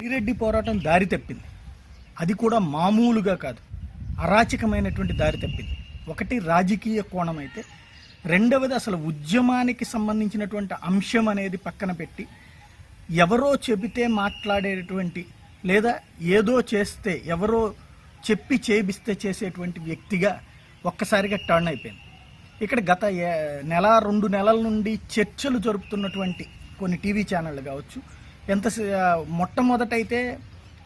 శ్రీరెడ్డి పోరాటం దారి తప్పింది. అది కూడా మామూలుగా కాదు. అరాచకమైనటువంటి దారి తప్పింది. ఒకటి రాజకీయ కోణం అయితే రెండవది అసలు ఉద్యమానికి సంబంధించినటువంటి అంశం అనేది పక్కన పెట్టి ఎవరో చెబితే మాట్లాడేటువంటి లేదా ఏదో చేస్తే ఎవరో చెప్పి చేపిస్తే చేసేటువంటి వ్యక్తిగా ఒక్కసారిగా టర్న్ అయిపోయింది. ఇక్కడ గత నెల రెండు నెలల నుండి చర్చలు జరుపుతున్నటువంటి కొన్ని టీవీ ఛానళ్ళు కావచ్చు ఎంత మొట్టమొదటైతే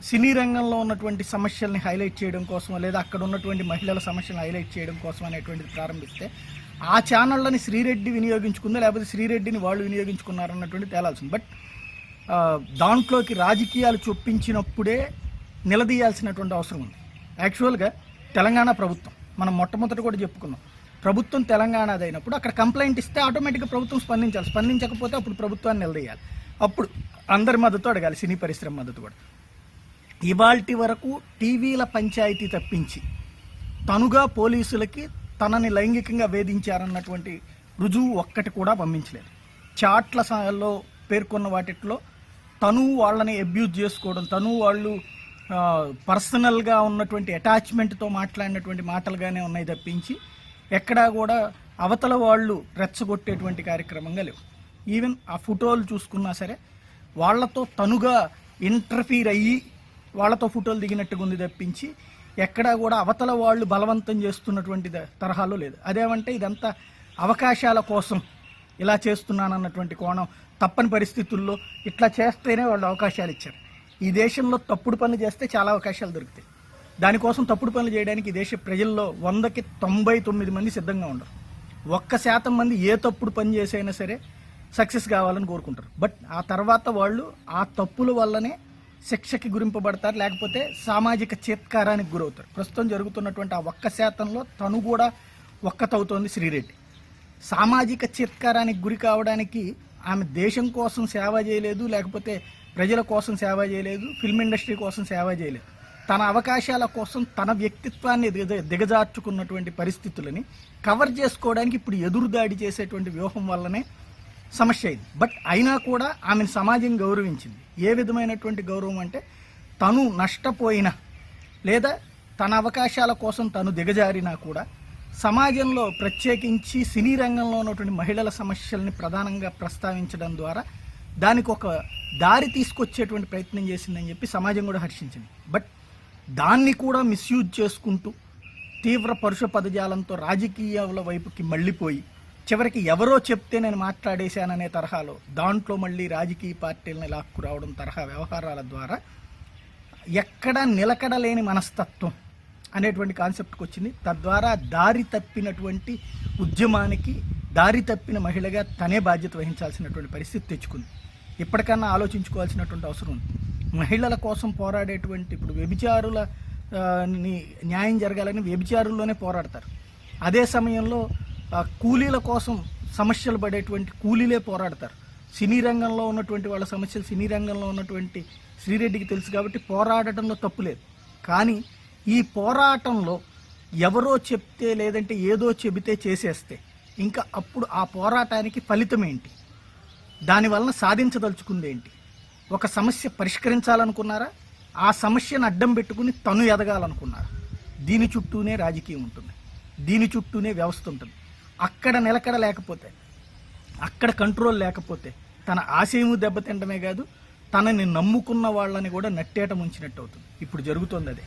సినీ రంగంలో ఉన్నటువంటి సమస్యల్ని హైలైట్ చేయడం కోసం లేదా అక్కడ ఉన్నటువంటి మహిళల సమస్యలను హైలైట్ చేయడం కోసం అనేటువంటిది ప్రారంభిస్తే ఆ ఛానళ్ళని శ్రీరెడ్డి వినియోగించుకుందా లేకపోతే శ్రీరెడ్డిని వాళ్ళు వినియోగించుకున్నారన్నటువంటి తేలాల్సింది బట్ దాంట్లోకి రాజకీయాలు చొప్పించినప్పుడే నిలదీయాల్సినటువంటి అవసరం ఉంది. యాక్చువల్గా తెలంగాణ ప్రభుత్వం మనం మొట్టమొదట కూడా చెప్పుకున్నాం ప్రభుత్వం తెలంగాణది అయినప్పుడు అక్కడ కంప్లైంట్ ఇస్తే ఆటోమేటిక్గా ప్రభుత్వం స్పందించాలి. స్పందించకపోతే అప్పుడు ప్రభుత్వాన్ని నిలదీయాలి. అప్పుడు అందరి మద్దతు అడగాలి సినీ పరిశ్రమ మద్దతు కూడా. ఇవాల్టి వరకు టీవీల పంచాయతీ తప్పించి తనుగా పోలీసులకి తనని లైంగికంగా వేధించారన్నటువంటి రుజువు ఒక్కటి కూడా పంపించలేదు. చాట్ల సాయంలో పేర్కొన్న వాటిట్లో తను వాళ్ళని అబ్యూజ్ చేసుకోవడం తను వాళ్ళు పర్సనల్గా ఉన్నటువంటి అటాచ్మెంట్తో మాట్లాడినటువంటి మాటలుగానే ఉన్నాయి తప్పించి ఎక్కడా కూడా అవతల వాళ్ళు రెచ్చగొట్టేటువంటి కార్యక్రమంగా లేవు. ఈవెన్ ఆ ఫోటోలు చూసుకున్నా సరే వాళ్ళతో తనుగా ఇంటర్ఫీర్ అయ్యి వాళ్ళతో ఫోటోలు దిగినట్టుగా ఉంది తప్పించి ఎక్కడా కూడా అవతల వాళ్ళు బలవంతం చేస్తున్నటువంటి తరహాలో లేదు. అదేమంటే ఇదంతా అవకాశాల కోసం ఇలా చేస్తున్నానన్నటువంటి కోణం తప్పని పరిస్థితుల్లో ఇట్లా చేస్తేనే వాళ్ళు అవకాశాలు ఇచ్చారు. ఈ దేశంలో తప్పుడు పనులు చేస్తే చాలా అవకాశాలు దొరుకుతాయి. దానికోసం తప్పుడు పనులు చేయడానికి ఈ దేశ ప్రజల్లో వందకి తొంభై తొమ్మిది మంది సిద్ధంగా ఉండరు. ఒక్క శాతం మంది ఏ తప్పుడు పని చేసైనా సరే సక్సెస్ కావాలని కోరుకుంటారు. బట్ ఆ తర్వాత వాళ్ళు ఆ తప్పుల వల్లనే శిక్షకి గురింపబడతారు లేకపోతే సామాజిక చేత్కారానికి గురవుతారు. ప్రస్తుతం జరుగుతున్నటువంటి ఆ ఒక్క శాతంలో తను కూడా ఒక్కతవుతోంది శ్రీరెడ్డి. సామాజిక చిత్కారానికి గురి కావడానికి ఆమె దేశం కోసం సేవ చేయలేదు లేకపోతే ప్రజల కోసం సేవ చేయలేదు ఫిల్మ్ ఇండస్ట్రీ కోసం సేవ చేయలేదు. తన అవకాశాల కోసం తన వ్యక్తిత్వాన్ని దిగజార్చుకున్నటువంటి పరిస్థితులని కవర్ చేసుకోవడానికి ఇప్పుడు ఎదురుదాడి చేసేటువంటి వ్యూహం వల్లనే సమస్య అయింది బట్ అయినా కూడా ఆమెను సమాజం గౌరవించింది. ఏ విధమైనటువంటి గౌరవం అంటే తను నష్టపోయిన లేదా తన అవకాశాల కోసం తను దిగజారినా కూడా సమాజంలో ప్రత్యేకించి సినీ రంగంలో ఉన్నటువంటి మహిళల సమస్యల్ని ప్రధానంగా ప్రస్తావించడం ద్వారా దానికి ఒక దారి తీసుకొచ్చేటువంటి ప్రయత్నం చేసిందని చెప్పి సమాజం కూడా హర్షించింది. బట్ దాన్ని కూడా మిస్యూజ్ చేసుకుంటూ తీవ్ర పరుష పదజాలంతో రాజకీయాల వైపుకి మళ్ళీపోయి చివరికి ఎవరో చెప్తే నేను మాట్లాడేశాననే తరహాలో దాంట్లో మళ్ళీ రాజకీయ పార్టీలని లాక్కు రావడం తరహా వ్యవహారాల ద్వారా ఎక్కడ నిలకడలేని మనస్తత్వం అనేటువంటి కాన్సెప్ట్కి వచ్చింది. తద్వారా దారి తప్పినటువంటి ఉద్యమానికి దారి తప్పిన మహిళగా తనే బాధ్యత వహించాల్సినటువంటి పరిస్థితి తెచ్చుకుంది. ఇప్పటికన్నా ఆలోచించుకోవాల్సినటువంటి అవసరం ఉంది. మహిళల కోసం పోరాడేటువంటి ఇప్పుడు వ్యభిచారుల న్యాయం జరగాలని వ్యభిచారుల్లోనే పోరాడతారు. అదే సమయంలో కూలీల కోసం సమస్యలు పడేటువంటి కూలీలే పోరాడతారు. సినీ రంగంలో ఉన్నటువంటి వాళ్ళ సమస్యలు సినీ రంగంలో ఉన్నటువంటి శ్రీరెడ్డికి తెలుసు కాబట్టి పోరాడటంలో తప్పు లేదు. కానీ ఈ పోరాటంలో ఎవరో చెప్తే లేదంటే ఏదో చెబితే చేసేస్తే ఇంకా అప్పుడు ఆ పోరాటానికి ఫలితం ఏంటి? దానివలన సాధించదలుచుకుంది ఏంటి? ఒక సమస్య పరిష్కరించాలనుకున్నారా? ఆ సమస్యను అడ్డం పెట్టుకుని తను ఎదగాలనుకున్నారా? దీని చుట్టూనే రాజకీయం ఉంటుంది. దీని చుట్టూనే వ్యవస్థ ఉంటుంది. అక్కడ నిలకడ లేకపోతే అక్కడ కంట్రోల్ లేకపోతే తన ఆశయము దెబ్బతింటమే కాదు తనని నమ్ముకున్న వాళ్ళని కూడా నట్టేట ముంచినట్టు అవుతుంది ఇప్పుడు జరుగుతుంది అదే.